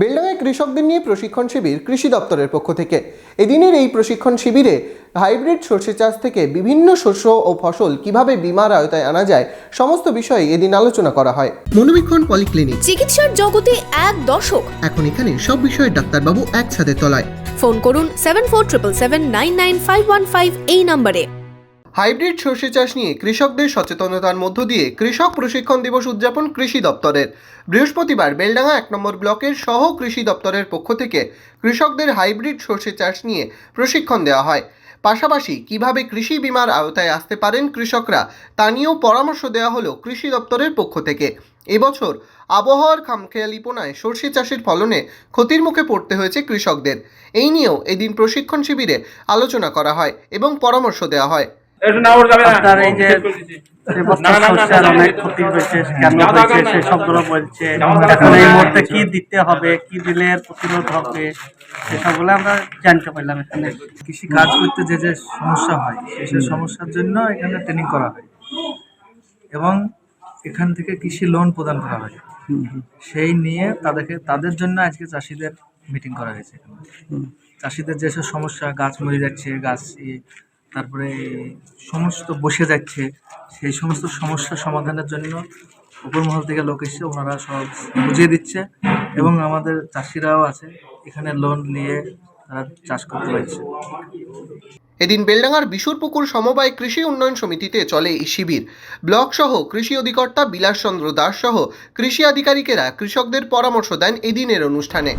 বেলডাঙায় কৃষকদের নিয়ে প্রশিক্ষণ শিবির কৃষি দপ্তরের পক্ষ থেকে। এদিনের এই প্রশিক্ষণ শিবিরে হাইব্রিড সর্ষে চাষ থেকে বিভিন্ন শস্য ও ফসল কীভাবে বিমার আওতায় আনা যায় সমস্ত বিষয়ে এদিন আলোচনা করা হয়। মনোবীক্ষণ পলিক্লিনিক। চিকিৎসার জগতে এক দশক এখন এখানে সব বিষয়ে ডাক্তারবাবু একসাথে তলায়। ফোন করুন seven four triple seven nine nine five one five এই নম্বরে। হাইব্রিড সর্ষে চাষ নিয়ে কৃষকদের সচেতনতার মধ্য দিয়ে কৃষক প্রশিক্ষণ দিবস উদযাপন কৃষি দপ্তরের। বৃহস্পতিবার বেলডাঙ্গা এক নম্বর ব্লকের সহ কৃষি দপ্তরের পক্ষ থেকে কৃষকদের হাইব্রিড সর্ষে চাষ নিয়ে প্রশিক্ষণ দেওয়া হয়। পাশাপাশি কীভাবে কৃষি বিমার আওতায় আসতে পারেন কৃষকরা, তা নিয়েও পরামর্শ দেওয়া হলো কৃষি দপ্তরের পক্ষ থেকে। এবছর আবহাওয়ার খামখেয়ালিপনায় সর্ষে চাষের ফলনে ক্ষতির মুখে পড়তে হয়েছে কৃষকদের। এই নিয়েও এদিন প্রশিক্ষণ শিবিরে আলোচনা করা হয় এবং পরামর্শ দেওয়া হয়। আপনার এই যে এবছর না, না, না, শস্যের না, অনেক ক্ষতি হয়েছে কেন না, না, হয়েছে সে সবগুলো বলছে। না, না, না, এখন এই মুহূর্তে কি দিতে হবে কি দিলে প্রতিরোধ হবে সেসবগুলো আমরা জানতে পারলাম। এখানে কৃষি কাজ করতে যে যে সমস্যা হয় সেই সমস্যার জন্য এখানে ট্রেনিং করা হয়। এবং এখান থেকে কৃষি লোন প্রদান করা হয়। সেই নিয়ে তাদেরকে তাদের জন্য আজকে চাষিদের মিটিং করা হয়েছে। চাষিদের যেসব সমস্যা গাছ মরে যাচ্ছে গাছ তারপরে সমস্ত বসে যাচ্ছে। সেই সমস্ত সমস্যা সমাধানের জন্য উপর মহল থেকে লোক এসে ওনারা সব বুঝিয়ে দিচ্ছে এবং আমাদের চাষিরাও আছে। এখানে লোন নিয়ে তারা চাষ করতে পারছে। এদিন বেলডাঙ্গার বিশুরপুকুর সমবায় কৃষি উন্নয়ন সমিতিতে চলে এই শিবির। ব্লক সহ কৃষি অধিকর্তা বিলাসচন্দ্র দাস সহ কৃষি আধিকারিকেরা কৃষকদের পরামর্শ দেন এদিনের অনুষ্ঠানে।